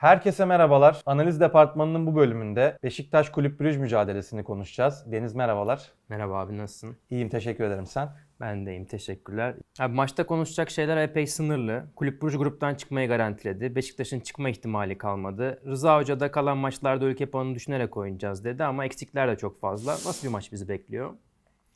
Herkese merhabalar. Analiz departmanının bu bölümünde Beşiktaş Kulüp Brüj mücadelesini konuşacağız. Deniz merhabalar. Merhaba abi nasılsın? İyiyim teşekkür ederim sen. Ben deyim teşekkürler. Abi maçta konuşacak şeyler epey sınırlı. Kulüp Bruj gruptan çıkmayı garantiledi. Beşiktaş'ın çıkma ihtimali kalmadı. Rıza Hoca da kalan maçlarda ülke puanını düşünerek oynayacağız dedi ama eksikler de çok fazla. Nasıl bir maç bizi bekliyor?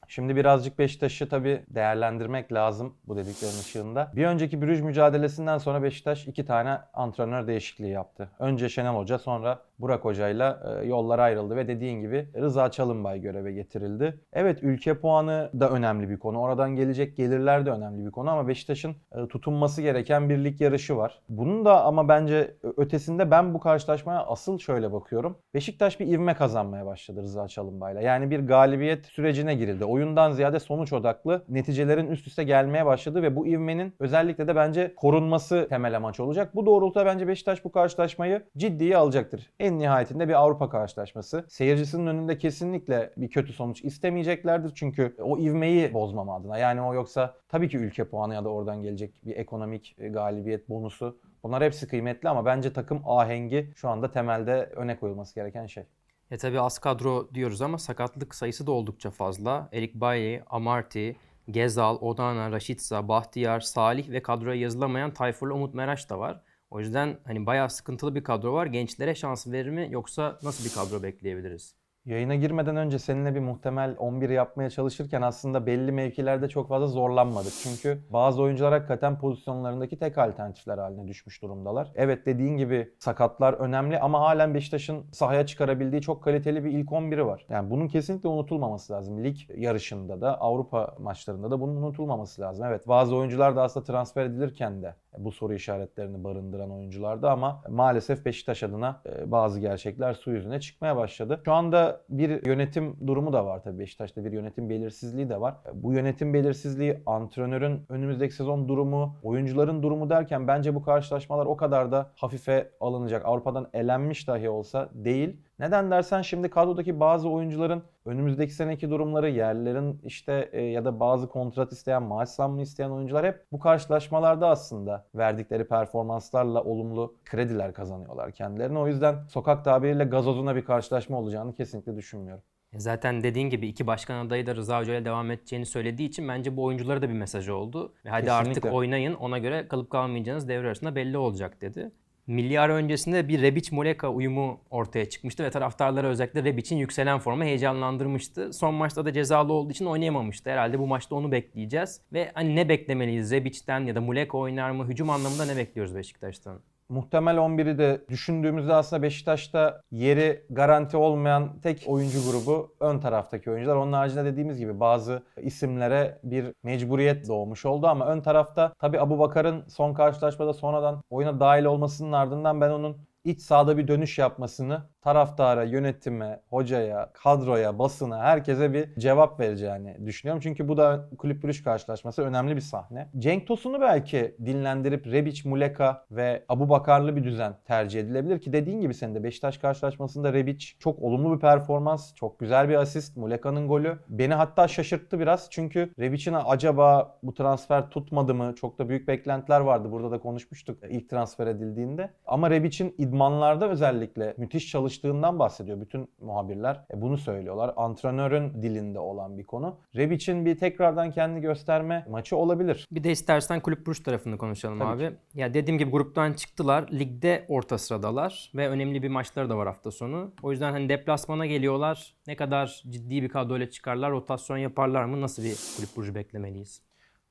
Şimdi birazcık Beşiktaş'ı tabii değerlendirmek lazım bu dediklerin ışığında. Bir önceki Brüj mücadelesinden sonra Beşiktaş iki tane antrenör değişikliği yaptı. Önce Şenol Hoca sonra Burak Hoca'yla e, yollar ayrıldı ve dediğin gibi Rıza Çalınbay göreve getirildi. Evet ülke puanı da önemli bir konu. Oradan gelecek gelirler de önemli bir konu ama Beşiktaş'ın e, tutunması gereken bir lig yarışı var. Bunun da ama bence ötesinde ben bu karşılaşmaya asıl şöyle bakıyorum. Beşiktaş bir ivme kazanmaya başladı Rıza Çalınbay'la. Yani bir galibiyet sürecine girildi. Oyundan ziyade sonuç odaklı neticelerin üst üste gelmeye başladı ve bu ivmenin özellikle de bence korunması temel amaç olacak. Bu doğrultuda bence Beşiktaş bu karşılaşmayı ciddiye alacaktır. En nihayetinde bir Avrupa karşılaşması. Seyircisinin önünde kesinlikle bir kötü sonuç istemeyeceklerdir çünkü o ivmeyi bozmama adına. Yani o yoksa tabii ki ülke puanı ya da oradan gelecek bir ekonomik e, galibiyet bonusu Bunlar hepsi kıymetli ama bence takım ahengi şu anda temelde öne koyulması gereken şey. E tabi az kadro diyoruz ama sakatlık sayısı da oldukça fazla. Erik Bailly, Amarty, Gezal, Odana, Raşitsa, Bahtiyar, Salih ve kadroya yazılamayan Tayfur'la Umut Meraş da var. O yüzden hani bayağı sıkıntılı bir kadro var. Gençlere şans verir mi yoksa nasıl bir kadro bekleyebiliriz? Yayına girmeden önce seninle bir muhtemel 11 yapmaya çalışırken aslında belli mevkilerde çok fazla zorlanmadık. Çünkü bazı oyuncular hakikaten pozisyonlarındaki tek alternatifler haline düşmüş durumdalar. Evet dediğin gibi sakatlar önemli ama halen Beşiktaş'ın sahaya çıkarabildiği çok kaliteli bir ilk 11'i var. Yani bunun kesinlikle unutulmaması lazım. Lig yarışında da Avrupa maçlarında da bunun unutulmaması lazım. Evet bazı oyuncular da aslında transfer edilirken de bu soru işaretlerini barındıran oyunculardı ama maalesef Beşiktaş adına e, bazı gerçekler su yüzüne çıkmaya başladı. Şu anda bir yönetim durumu da var tabii Beşiktaş'ta bir yönetim belirsizliği de var. Bu yönetim belirsizliği, antrenörün önümüzdeki sezon durumu, oyuncuların durumu derken bence bu karşılaşmalar o kadar da hafife alınacak. Avrupa'dan elenmiş dahi olsa değil. Neden dersen şimdi kadrodaki bazı oyuncuların önümüzdeki seneki durumları, yerlerin işte e, ya da bazı kontrat isteyen, maaş zammı isteyen oyuncular hep bu karşılaşmalarda aslında verdikleri performanslarla olumlu krediler kazanıyorlar kendilerine. O yüzden sokak tabiriyle gazozuna bir karşılaşma olacağını kesinlikle düşünmüyorum. E Zaten dediğin gibi iki başkan adayı da Rıza Hoca ile devam edeceğini söylediği için bence bu oyunculara da bir mesajı oldu. Ve hadi artık Kesinlikle. oynayın ona göre kalıp kalmayacağınız devre arasında belli olacak dedi. Milli ara öncesinde bir Rebic-Muleka uyumu ortaya çıkmıştı ve taraftarları özellikle Rebic'in yükselen formu heyecanlandırmıştı. Son maçta da cezalı olduğu için oynayamamıştı. Herhalde bu maçta onu bekleyeceğiz. Ve hani ne beklemeliyiz Rebic'ten ya da Muleka oynar mı? Hücum anlamında ne bekliyoruz Beşiktaş'tan? Muhtemel 11'i de düşündüğümüzde aslında Beşiktaş'ta yeri garanti olmayan tek oyuncu grubu ön taraftaki oyuncular. Onun haricinde dediğimiz gibi bazı isimlere bir mecburiyet doğmuş oldu ama ön tarafta tabii Abu Bakar'ın son karşılaşmada sonradan oyuna dahil olmasının ardından ben onun iç sahada bir dönüş yapmasını taraftara, yönetime, hocaya, kadroya, basına, herkese bir cevap vereceğini düşünüyorum. Çünkü bu da kulüp bürüş karşılaşması önemli bir sahne. Cenk Tosun'u belki dinlendirip Rebic, Muleka ve Abu Bakarlı bir düzen tercih edilebilir ki dediğin gibi senin de Beşiktaş karşılaşmasında Rebic çok olumlu bir performans, çok güzel bir asist, Muleka'nın golü. Beni hatta şaşırttı biraz çünkü Rebic'in acaba bu transfer tutmadı mı? Çok da büyük beklentiler vardı. Burada da konuşmuştuk ilk transfer edildiğinde. Ama Rebic'in idmanlarda özellikle müthiş çalıştığından bahsediyor bütün muhabirler. E bunu söylüyorlar. Antrenörün dilinde olan bir konu. Rebic'in bir tekrardan kendini gösterme maçı olabilir. Bir de istersen kulüp Bruş tarafını konuşalım Tabii abi. Ya dediğim gibi gruptan çıktılar. Ligde orta sıradalar ve önemli bir maçları da var hafta sonu. O yüzden hani deplasmana geliyorlar. Ne kadar ciddi bir kadroyla çıkarlar, rotasyon yaparlar mı? Nasıl bir kulüp Bruş beklemeliyiz?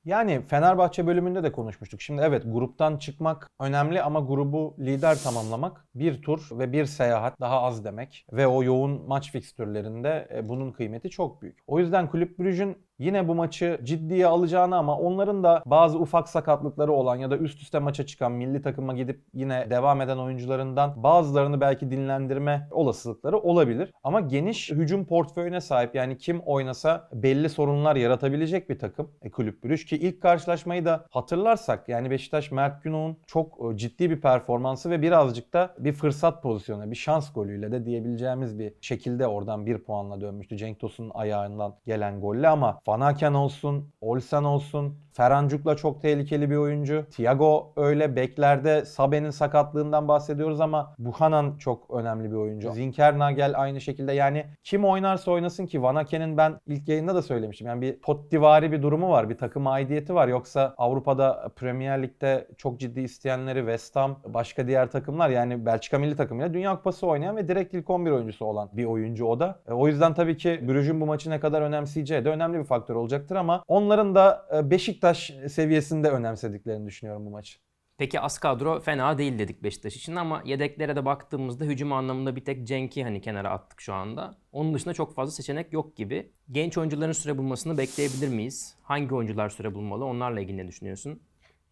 Yani Fenerbahçe bölümünde de konuşmuştuk. Şimdi evet gruptan çıkmak önemli ama grubu lider tamamlamak bir tur ve bir seyahat daha az demek. Ve o yoğun maç fikstürlerinde e, bunun kıymeti çok büyük. O yüzden Kulüp Brugge'ün yine bu maçı ciddiye alacağını ama onların da bazı ufak sakatlıkları olan ya da üst üste maça çıkan milli takıma gidip yine devam eden oyuncularından bazılarını belki dinlendirme olasılıkları olabilir. Ama geniş hücum portföyüne sahip yani kim oynasa belli sorunlar yaratabilecek bir takım e, Kulüp Brugge ki ilk karşılaşmayı da hatırlarsak yani Beşiktaş Mert Günok'un çok e, ciddi bir performansı ve birazcık da bir fırsat pozisyonu, bir şans golüyle de diyebileceğimiz bir şekilde oradan bir puanla dönmüştü. Cenk Tosun'un ayağından gelen golle ama Van Aken olsun, Olsen olsun Ferhancuk'la çok tehlikeli bir oyuncu. Thiago öyle. Beklerde Sabe'nin sakatlığından bahsediyoruz ama Buchanan çok önemli bir oyuncu. Zinkernagel aynı şekilde. Yani kim oynarsa oynasın ki Van Aken'in ben ilk yayında da söylemiştim. Yani bir Tottivari bir durumu var. Bir takım aidiyeti var. Yoksa Avrupa'da Premier Lig'de çok ciddi isteyenleri West Ham, başka diğer takımlar yani Belçika milli takımıyla Dünya Kupası oynayan ve direkt ilk 11 oyuncusu olan bir oyuncu o da. E, O yüzden tabii ki Brugge'ün bu maçı ne kadar önemseyeceği de önemli bir faktör olacaktır ama onların da e, Beşiktaş seviyesinde önemsediklerini düşünüyorum bu maçı. Peki az kadro fena değil dedik Beşiktaş için ama yedeklere de baktığımızda hücum anlamında bir tek Cenk'i hani kenara attık şu anda. Onun dışında çok fazla seçenek yok gibi. Genç oyuncuların süre bulmasını bekleyebilir miyiz? Hangi oyuncular süre bulmalı? Onlarla ilgili ne düşünüyorsun?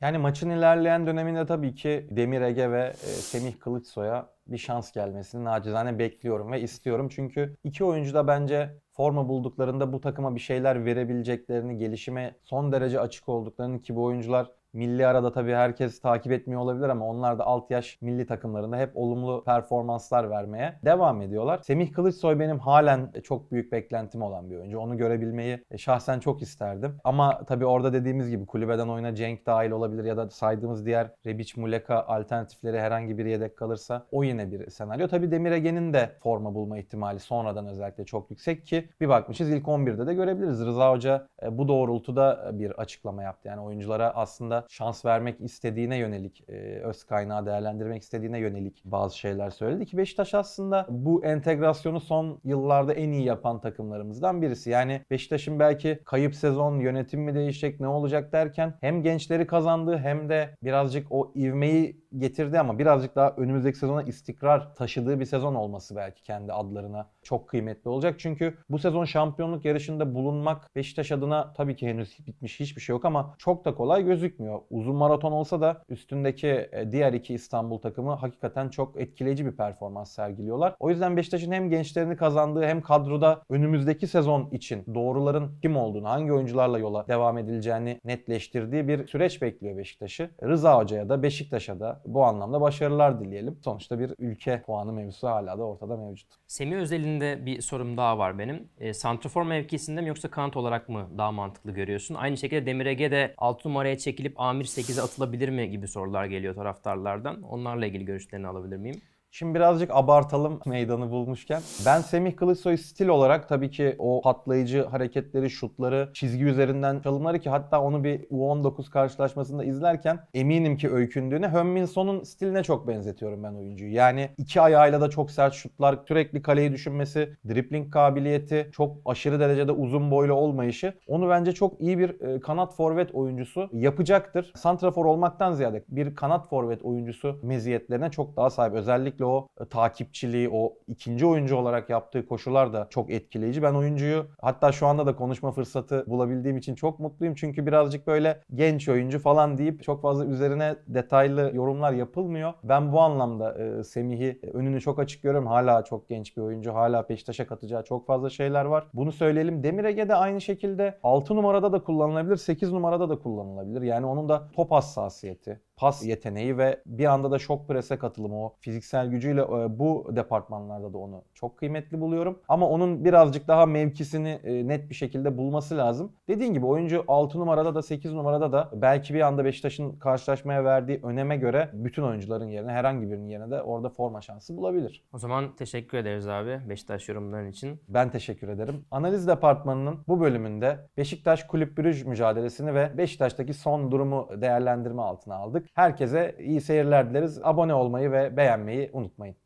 Yani maçın ilerleyen döneminde tabii ki Demir Ege ve e, Semih Kılıçsoy'a bir şans gelmesini nacizane bekliyorum ve istiyorum. Çünkü iki oyuncu da bence forma bulduklarında bu takıma bir şeyler verebileceklerini, gelişime son derece açık olduklarını ki bu oyuncular Milli arada tabii herkes takip etmiyor olabilir ama onlar da alt yaş milli takımlarında hep olumlu performanslar vermeye devam ediyorlar. Semih Kılıçsoy benim halen çok büyük beklentim olan bir oyuncu. Onu görebilmeyi şahsen çok isterdim. Ama tabii orada dediğimiz gibi kulübeden oyuna Cenk dahil olabilir ya da saydığımız diğer Rebic, Muleka alternatifleri herhangi bir yedek kalırsa o yine bir senaryo. Tabii Demir Ege'nin de forma bulma ihtimali sonradan özellikle çok yüksek ki bir bakmışız ilk 11'de de görebiliriz. Rıza Hoca e, bu doğrultuda bir açıklama yaptı. Yani oyunculara aslında şans vermek istediğine yönelik, e, öz kaynağı değerlendirmek istediğine yönelik bazı şeyler söyledi ki Beşiktaş aslında bu entegrasyonu son yıllarda en iyi yapan takımlarımızdan birisi. Yani Beşiktaş'ın belki kayıp sezon yönetim mi değişecek ne olacak derken hem gençleri kazandı hem de birazcık o ivmeyi getirdi ama birazcık daha önümüzdeki sezona istikrar taşıdığı bir sezon olması belki kendi adlarına çok kıymetli olacak. Çünkü bu sezon şampiyonluk yarışında bulunmak Beşiktaş adına tabii ki henüz bitmiş hiçbir şey yok ama çok da kolay gözükmüyor. Uzun maraton olsa da üstündeki e, diğer iki İstanbul takımı hakikaten çok etkileyici bir performans sergiliyorlar. O yüzden Beşiktaş'ın hem gençlerini kazandığı hem kadroda önümüzdeki sezon için doğruların kim olduğunu, hangi oyuncularla yola devam edileceğini netleştirdiği bir süreç bekliyor Beşiktaş'ı. Rıza Hoca'ya da Beşiktaş'a da bu anlamda başarılar dileyelim. Sonuçta bir ülke puanı mevzusu hala da ortada mevcut. Semih özelinde bir sorum daha var benim. E, Santrafor mevkisinde mi yoksa kanat olarak mı daha mantıklı görüyorsun? Aynı şekilde Demir Ege de 6 numaraya çekilip Amir 8'e atılabilir mi gibi sorular geliyor taraftarlardan. Onlarla ilgili görüşlerini alabilir miyim? Şimdi birazcık abartalım meydanı bulmuşken. Ben Semih Kılıçsoy stil olarak tabii ki o patlayıcı hareketleri, şutları, çizgi üzerinden çalımları ki hatta onu bir U19 karşılaşmasında izlerken eminim ki öykündüğüne Hönmin Son'un stiline çok benzetiyorum ben oyuncuyu. Yani iki ayağıyla da çok sert şutlar, sürekli kaleyi düşünmesi, dribling kabiliyeti, çok aşırı derecede uzun boylu olmayışı onu bence çok iyi bir e, kanat forvet oyuncusu yapacaktır. Santrafor olmaktan ziyade bir kanat forvet oyuncusu meziyetlerine çok daha sahip. Özellikle o e, takipçiliği, o ikinci oyuncu olarak yaptığı koşular da çok etkileyici. Ben oyuncuyu hatta şu anda da konuşma fırsatı bulabildiğim için çok mutluyum. Çünkü birazcık böyle genç oyuncu falan deyip çok fazla üzerine detaylı yorumlar yapılmıyor. Ben bu anlamda e, Semih'i önünü çok açık görüyorum. Hala çok genç bir oyuncu. Hala Beşiktaş'a katacağı çok fazla şeyler var. Bunu söyleyelim. Demir Ege de aynı şekilde 6 numarada da kullanılabilir, 8 numarada da kullanılabilir. Yani onun da top hassasiyeti, pas yeteneği ve bir anda da şok prese katılımı o fiziksel gücüyle e, bu departmanlarda da onu çok kıymetli buluyorum. Ama onun birazcık daha mevkisini e, net bir şekilde bulması lazım. Dediğin gibi oyuncu 6 numarada da 8 numarada da belki bir anda Beşiktaş'ın karşılaşmaya verdiği öneme göre bütün oyuncuların yerine herhangi birinin yerine de orada forma şansı bulabilir. O zaman teşekkür ederiz abi Beşiktaş yorumların için. Ben teşekkür ederim. Analiz departmanının bu bölümünde Beşiktaş Kulüp Brüj mücadelesini ve Beşiktaş'taki son durumu değerlendirme altına aldık. Herkese iyi seyirler dileriz. Abone olmayı ve beğenmeyi unutmayın.